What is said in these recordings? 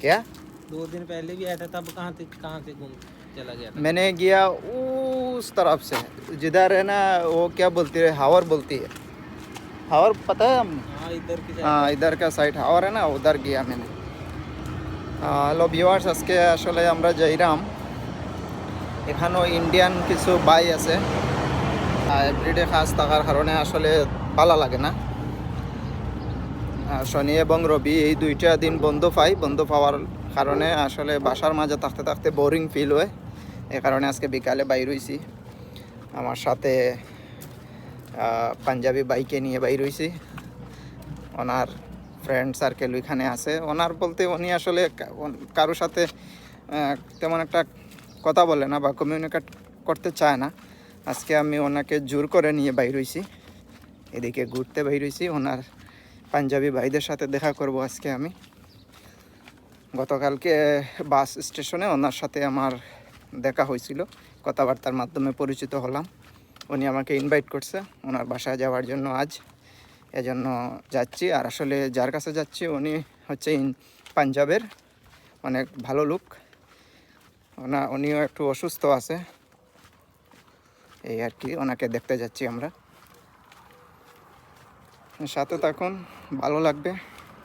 क्या दो दिन पहले भी आया था तब कहाँ से कहाँ से घूम चला गया था मैंने गया उस तरफ से जिधर है ना वो क्या बोलती है हावर बोलती है हावर पता है हम हाँ इधर की side। হ্যাঁ ইধার কা সাইড হাওয়ার না উধার গিয়া মেনে হ্যালো ভিউয়ার্স আজকে আসলে আমরা যাইরাম এখানেও ইন্ডিয়ান কিছু বাই আছে এভরিডে কাজ থাকার কারণে আসলে ভালো লাগে না আহ, শনি এবং রবি এই দুইটা দিন বন্ধ পাই বন্ধ পাওয়ার কারণে আসলে বাসার মাঝে থাকতে থাকতে বোরিং ফিল হয়। এ কারণে আজকে বিকালে বাইর হইছি। আমার সাথে পাঞ্জাবি বাইকে নিয়ে বাইর হইছি। ওনার ফ্রেন্ড সার্কেল ওইখানে আছে। ওনার বলতে উনি আসলে কারোর সাথে তেমন একটা কথা বলে না বা কমিউনিকেট করতে চায় না। আজকে আমি ওনাকে জোর করে নিয়ে বাইর হইছি। এদিকে ঘুরতে বাইর হইছি। ওনার পাঞ্জাবি ভাইদের সাথে দেখা করব আজকে আমি। গতকালকে বাস স্টেশনে ওনার সাথে আমার দেখা হয়েছিল। কথাবার্তার মাধ্যমে পরিচিত হলাম। উনি আমাকে ইনভাইট করছে ওনার বাসায় যাওয়ার জন্য আজ। এজন্য যাচ্ছি। আর আসলে যার কাছে যাচ্ছি উনি হচ্ছে পাঞ্জাবের অনেক ভালো লোক। ওনা, উনিও একটু অসুস্থ আছে। এই আর কি, ওনাকে দেখতে যাচ্ছি আমরা। সাথে থাকুন ভালো লাগবে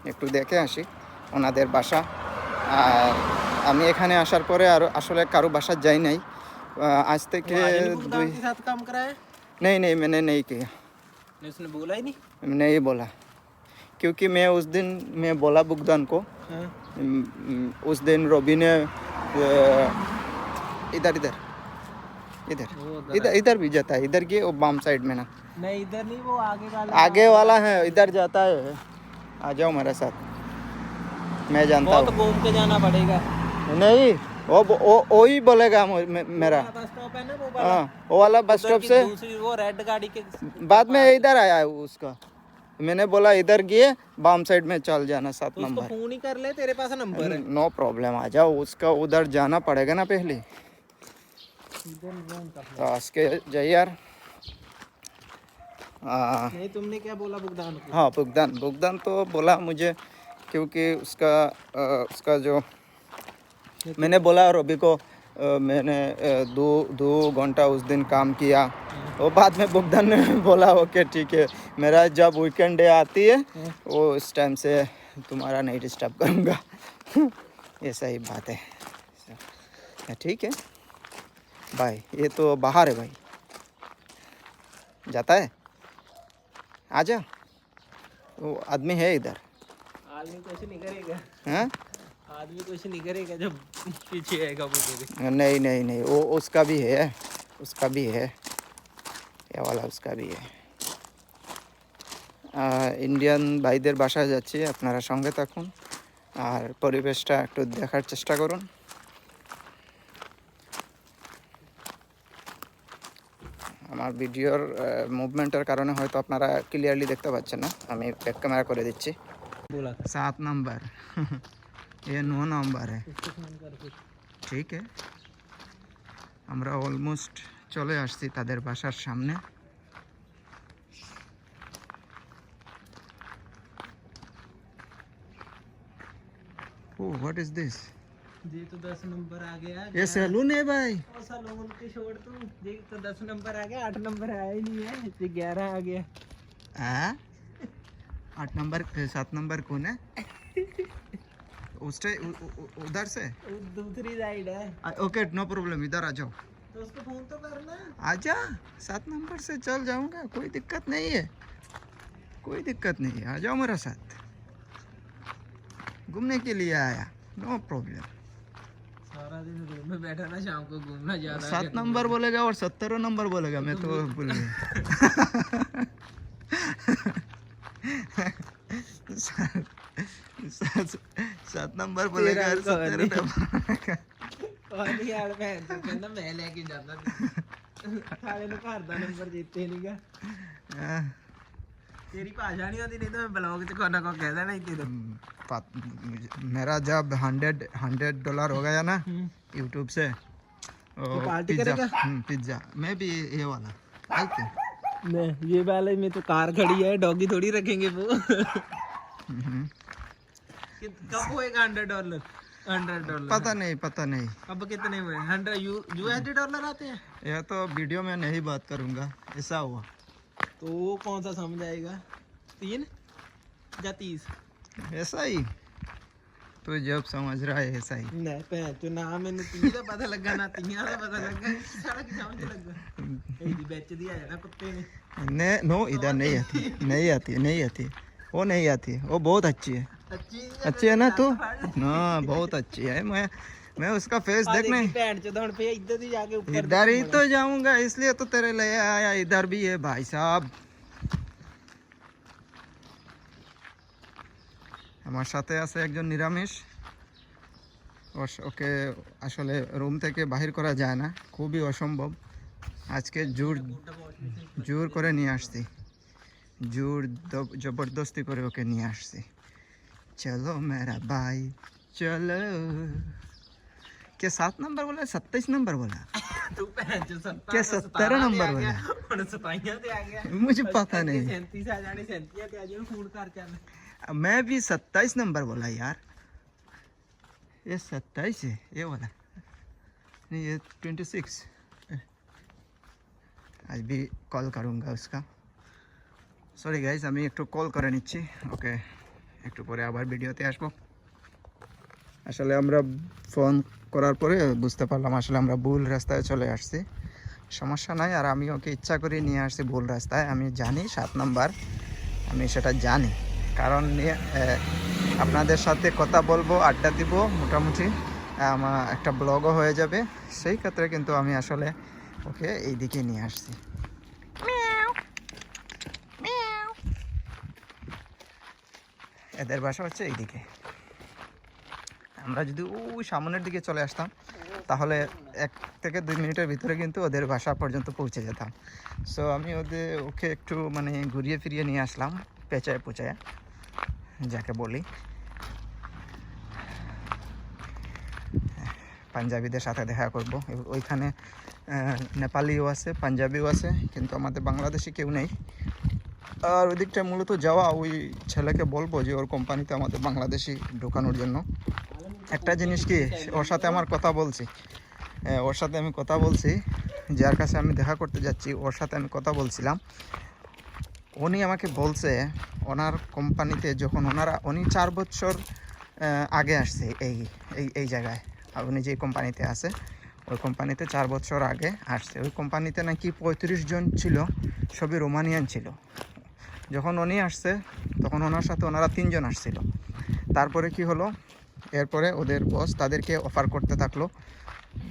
একটু দেখে আসি ওনাদের বাসা আর আমি এখানে আসার পরে আর আসলে কারো বাসা যাই নাই আহ, আজ থেকে वो आर्यन गुप्ता দুই के साथ काम कराया नहीं नहीं मैंने नहीं किया नहीं उसने बोला ही नहीं नहीं बोला क्योंकि मैं उस दिन मैं बोला बुगदान को हाँ उम, उम, उस दिन रोबी ने अ, इधर इधर इधर। इधर इधर भी जाता है इधर की वो बाम साइड में ना। नहीं इधर नहीं वो आगे वाला आगे वाला है इधर जाता है। आ जाओ मेरे साथ। मैं जानता हूँ। घूम के जाना पड़ेगा। नहीं वो वो वो ही बोलेगा मे- मेरा। है ना वो वाला? बस स्टॉप से दूसरी वो रेड गाड़ी के बाद में इधर आया है उसका। मैंने बोला इधर गए बाम साइड में चल जाना सात तो नंबर। फ़ोन ही कर ले तेरे पास नंबर है। नो प्रॉब्लम आ जाओ उसका उधर जाना पड़ेगा ना पहले। तो आज के जाइए नहीं तुमने क्या बोला भुगतान हाँ भुगतान। भुगतान तो बोला मुझे क्योंकि उसका आ, उसका जो मैंने बोला रवि को आ, मैंने दो दो घंटा उस दिन काम किया। वो बाद में भुगतान ने बोला ओके ठीक है। मेरा जब वीकेंड डे आती है वो इस टाइम से तुम्हारा नहीं डिस्टर्ब करूँगा। ऐसा ही बात है। ठीक है। भाई ये तो बाहर है भाई जाता है आजा वो आदमी है इधर आदमी कुछ नहीं करेगा हाँ आदमी कुछ नहीं करेगा जब पीछे आएगा वो तेरे नहीं नहीं नहीं वो उसका भी है उसका भी है ये वाला उसका भी है আহ, ইন্ডিয়ান ভাইদের বাসায় যাচ্ছি আপনারা সঙ্গে থাকুন আর পরিবেশটা একটু দেখার চেষ্টা করুন আমার ভিডিওর মুভমেন্টের কারণে হয়তো আপনারা ক্লিয়ারলি দেখতে পাচ্ছেন না আমি ব্যাক ক্যামেরা করে দিচ্ছি बोला था सात नंबर ये नौ नंबर है उसको फोन कर फिर ঠিক আছে আমরা অলমোস্ট চলে আসছি তাদের বাসার সামনে ও হোয়াট ইজ দিস ये तो दस नंबर आ गया ये सैलून है भाई? छोड़ तू ये तो दस नंबर आ गया आठ नंबर आया ही नहीं है ग्यारह आ गया। हाँ आठ नंबर सात नंबर कौन है? उस उ- उ- उ- उधर से? दूसरी साइड है। ओके नो प्रॉब्लम इधर आ जाओ। तो उसको फ़ोन तो करना। आजा सात नंबर से चल जाऊँगा कोई दिक्कत नहीं है। कोई दिक्कत नहीं है आ जाओ मेरा साथ। घूमने के लिए आया नो प्रॉब्लम। सात नंबर बोलेगा और सत्तरों नंबर बोलेगा मैं तो भूल गया। सात नंबर बोलेगा और सत्तर नंबर मैं लेके जाता। घर का नंबर देते नहीं मेरा जब हंड्रेड हंड्रेड डॉलर हो गया ना यूट्यूब से पिज्जा पिज्जा मैं भी ये वाला नहीं ये वाले में तो कार खड़ी है डॉगी थोड़ी रखेंगे वो कब होएगा हंड्रेड डॉलर हंड्रेड डॉलर पता नहीं पता नहीं अब कितने हुए हंड्रेड यू यूएसडी डॉलर आते हैं यह तो वीडियो में नहीं बात करूँगा ऐसा हुआ तो वो कौन सा समझ आएगा तीन या तीस ऐसा ही तू जब समझ रहा है ऐसा ही नहीं भैन तो ना मैंने तीन का पता लगा ना तीन का पता लगा सारा की समझ लगा ਇਹਦੀ ਵਿੱਚ ਦੀ ਆ ਜਾਣਾ ਕੁੱਤੇ ਨੇ ने नो इधर नहीं आती नहीं आती नहीं आती वो नहीं आती वो बहुत अच्छी है ਅੱਛੀ अच्छी है ना तू हाँ बहुत अच्छी है मैं मैं उसका फेस देखने इधर ही इधर ही तो जाऊंगा इसलिए तो तेरे लिए आया इधर भी है भाई साहब। আমার সাথে আছে একজন নিরামিষ ওকে আসলে রুম থেকে বাহির করা যায় না খুবই অসম্ভব। আজকে জোর জোর করে নিয়ে আসছি। জোর জবরদস্তি করে ওকে নিয়ে আসছি। চলো মেরা বাই চলো। क्या सात नंबर बोला सत्ताईस नंबर बोला। क्या सत्रह नंबर बोला। मुझे पता नहीं। मैं? भी सत्ताईस नंबर बोला यार। ये सत्ताईस है ये बोला नहीं ये ट्वेंटी सिक्स आज भी कॉल करूँगा उसका। सॉरी গাইজ हमें एक कॉल করে ओके एक आभार পরে আবার আসলে আমরা ফোন করার পরে বুঝতে পারলাম আসলে আমরা ভুল রাস্তায় চলে আসছি। সমস্যা নাই আর আমি ওকে ইচ্ছা করে নিয়ে আসছি ভুল রাস্তায়। আমি জানি সাত নাম্বার আমি সেটা জানি। কারণ আপনাদের সাথে কথা বলব আড্ডা দিব মোটামুটি। আমার একটা ব্লগও হয়ে যাবে। সেই ক্ষেত্রে কিন্তু আমি আসলে ওকে এই দিকে নিয়ে আসছি। এদের বাসা হচ্ছে এইদিকে। আমরা যদি ওই সামনের দিকে চলে আসতাম, তাহলে এক থেকে দুই মিনিটের ভিতরে কিন্তু ওদের বাসা পর্যন্ত পৌঁছে যেতাম। সো আমি ওদের, ওকে একটু মানে ঘুরিয়ে ফিরিয়ে নিয়ে আসলাম, পেঁচায় পোচায়, যাকে বলি। পাঞ্জাবিদের সাথে দেখা করব। ওইখানে নেপালিও আছে, পাঞ্জাবিও আছে, কিন্তু আমাদের বাংলাদেশি কেউ নেই। আর ওই দিকটা মূলত যাওয়া, ওই ছেলেকে বলব যে ওর কোম্পানিতে আমাদের বাংলাদেশি ঢোকানোর জন্য। একটা জিনিস কি, ওর সাথে আমার কথা বলছি। ওর সাথে আমি কথা বলছি, যার কাছে আমি দেখা করতে যাচ্ছি, ওর সাথে আমি কথা বলছিলাম। উনি আমাকে বলছে, ওনার কোম্পানিতে যখন ওনারা, উনি চার বছর আগে আসছে এই এই এই জায়গায়। উনি যে কোম্পানিতে আছে, ওই কোম্পানিতে চার বছর আগে আসছে। ওই কোম্পানিতে নাকি পঁয়ত্রিশ জন ছিল, সবই রোমানিয়ান ছিল। যখন উনি আসছে, তখন ওনার সাথে ওনারা তিনজন আসছিল। তারপরে কি হলো এরপরে ওদের বস তাদেরকে অফার করতে থাকল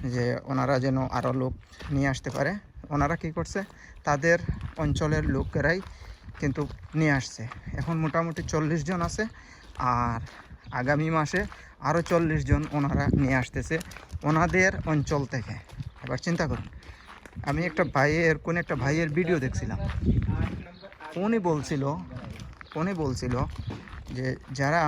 যে ওনারা যেন আরও লোক নিয়ে আসতে পারে। ওনারা কি করছে? তাদের অঞ্চলের লোকেরাই কিন্তু নিয়ে আসছে। এখন মোটামুটি চল্লিশ জন আছে আর আগামী মাসে আরও চল্লিশ জন ওনারা নিয়ে আসতেছে ওনাদের অঞ্চল থেকে। এবার চিন্তা করুন, আমি একটা ভাইয়ের, কোন একটা ভাইয়ের ভিডিও দেখছিলাম। উনি বলছিল উনি বলছিল যে যারা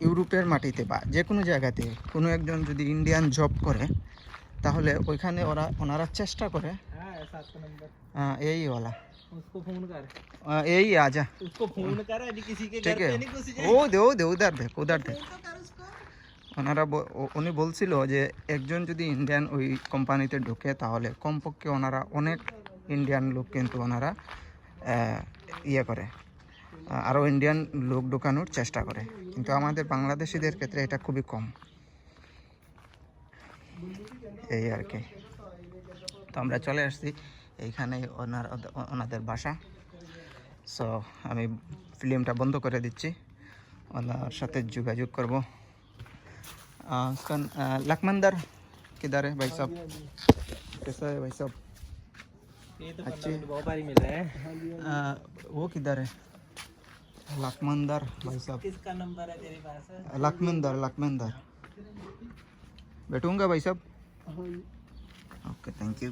ইউরোপের মাটিতে বা যে কোনো জায়গাতে কোনো একজন যদি ইন্ডিয়ান জব করে তাহলে ওইখানে ওরা ওনারা চেষ্টা করে। এই ওলা এই আজা ঠিক আছে। ও দে উদার দেখ উদার দেখ। ওনারা উনি বলছিল যে একজন যদি ইন্ডিয়ান ওই কোম্পানিতে ঢোকে তাহলে কমপক্ষে ওনারা অনেক ইন্ডিয়ান লোক কিন্তু ওনারা ইয়ে করে। আরও ইন্ডিয়ান লোক ঢোকানোর চেষ্টা করে কিন্তু আমাদের বাংলাদেশিদের ক্ষেত্রে এটা খুবই কম এই আর কি তো আমরা চলে আসছি এইখানে ওনার ওদের- ওনাদের বাসা সো আমি ফিল্মটা বন্ধ করে দিচ্ছি ওনার সাথে যোগাযোগ করব आ, उसका आ, लखमंदर किधर है भाई साहब कैसा है भाई साहब ये तो अच्छे। बंदा बहुत बारी मिला है आ, वो किधर है लखमंदर भाई साहब किसका नंबर है तेरे पास लखमंदर लखमंदर बैठूंगा भाई साहब ओके थैंक यू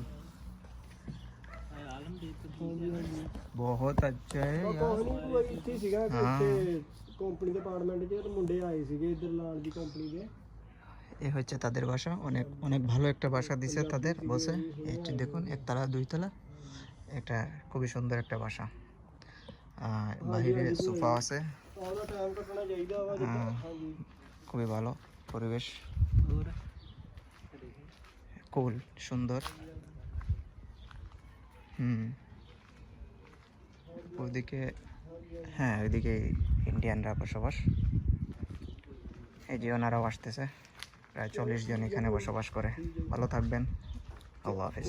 बहुत अच्छा है यार ਇੱਥੇ ਸੀਗਾ ਕਿ ਹਾਂ। ਇੱਥੇ ਕੰਪਨੀ ਦੇ ਅਪਾਰਟਮੈਂਟ 'ਚ ਤੇ ਮੁੰਡੇ ਆਏ ਸੀਗੇ ਇੱਧਰ ਲਾਲ ਦੀ ਕੰਪਨੀ ਦੇ এ হচ্ছে তাদের বাসা অনেক অনেক ভালো একটা বাসা দিছে তাদের বসে এটি দেখুন একতলা দুইতলা একটা খুবই সুন্দর একটা বাসা আর বাহিরে সোফা আছে খুবই ভালো পরিবেশ কুল সুন্দর হুম ওইদিকে হ্যাঁ ওইদিকে ইন্ডিয়ানরা বসবাস এই যে ওনারাও আসতেছে প্রায় চল্লিশ জন এখানে বসবাস করে ভালো থাকবেন আল্লাহ হাফিজ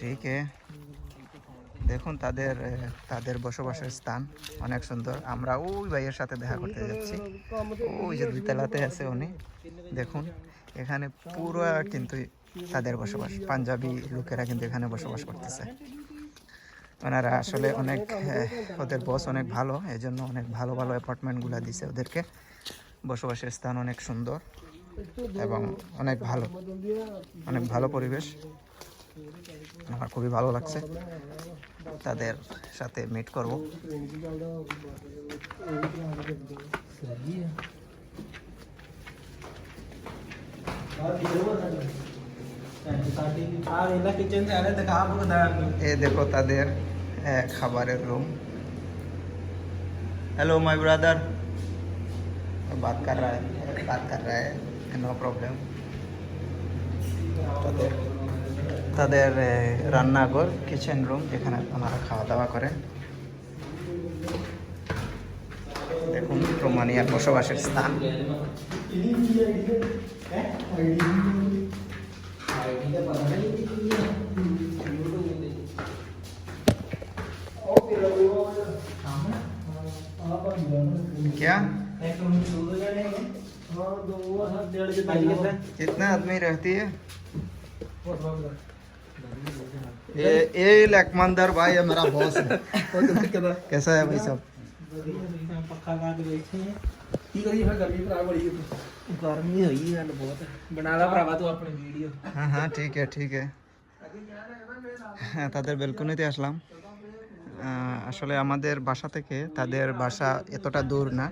ঠিক দেখুন তাদের তাদের বসবাসের স্থান অনেক সুন্দর। আমরা ওই ভাইয়ের সাথে দেখা করতে যাচ্ছি। ওই যে দুইতলাতে আছে উনি। দেখুন, এখানে পুরো কিন্তু তাদের বসবাস। পাঞ্জাবি লোকেরা কিন্তু এখানে বসবাস করতেছে। ওনারা আসলে অনেক, ওদের বস অনেক ভালো, এজন্য অনেক ভালো ভালো অ্যাপার্টমেন্টগুলো দিছে ওদেরকে। বসবাসের স্থান অনেক সুন্দর। এবং অনেক ভালো অনেক ভালো পরিবেশ। আমার খুবই ভালো লাগছে। তাদের সাথে মিট করব। এ দেখো তাদের খাবারের রুম হ্যালো মাই ব্রাদার बात কর রায় है কর রায়। নো প্রবলেম তাদের তাদের রান্নাঘর কিচেন রুম যেখানে ওনারা খাওয়া দাওয়া করেন। দেখুন রোমানিয়ার বসবাসের স্থান। কে कितना आदमी रहती है ये ये लकमंदर भाई है मेरा बॉस कैसा है भाई साहब गर्मी हुई है बहुत बना ला भरावा तो अपने हाँ ठीक है ठीक है তাদের বেলকনিতে আসলাম আসলে আমাদের বাসা থেকে তাদের বাসা এতটা দূর না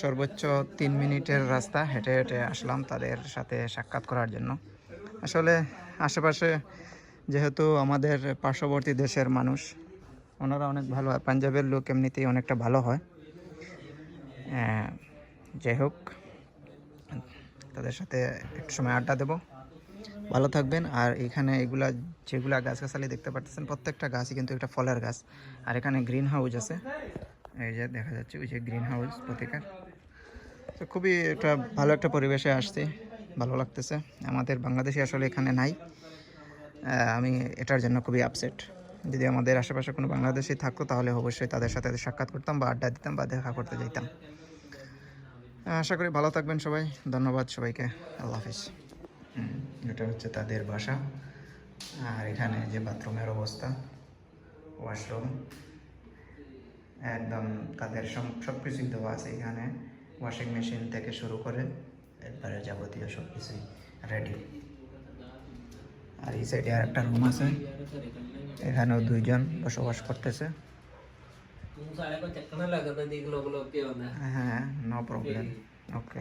সর্বোচ্চ তিন মিনিটের রাস্তা হেঁটে হেঁটে আসলাম তাদের সাথে সাক্ষাৎ করার জন্য। আসলে আশেপাশে যেহেতু আমাদের পার্শ্ববর্তী দেশের মানুষ, ওনারা অনেক ভালো হয় পাঞ্জাবের লোক এমনিতেই অনেকটা ভালো হয়। যাই হোক, তাদের সাথে একটু সময় আড্ডা দেবো। ভালো থাকবেন, আর এখানে এগুলা, যেগুলা গাছগাছালি দেখতে পাচ্ছেন প্রত্যেকটা গাছই কিন্তু একটা ফলের গাছ, আর এখানে গ্রিন হাউস আছে। এই যে দেখা যাচ্ছে ওই যে গ্রিন হাউস প্রতিকার তো খুবই একটা ভালো একটা পরিবেশে আসছে, ভালো লাগতেছে। আমাদের বাংলাদেশে আসলে এখানে নাই। আমি এটার জন্য খুবই আপসেট যদি আমাদের আশেপাশে কোনো বাংলাদেশি থাকতো, তাহলে অবশ্যই তাদের সাথে সাক্ষাৎ করতাম বা আড্ডা দিতাম বা দেখা করতে যেতাম আশা করি ভালো থাকবেন সবাই। ধন্যবাদ সবাইকে। আল্লাহ হাফিজ। এটা হচ্ছে তাদের বাসা। আর এখানে যে বাথরুমের অবস্থা ওয়াশরুম একদম তাদের সব কিছুই দেওয়া আছে এখানে। ওয়াশিং মেশিন থেকে শুরু করে একবারে যাবতীয় সব কিছুই রেডি আর এই সাইডে আর একটা রুম আছে। এখানেও দুইজন বসবাস করতেছে। হ্যাঁ নো প্রবলেম ওকে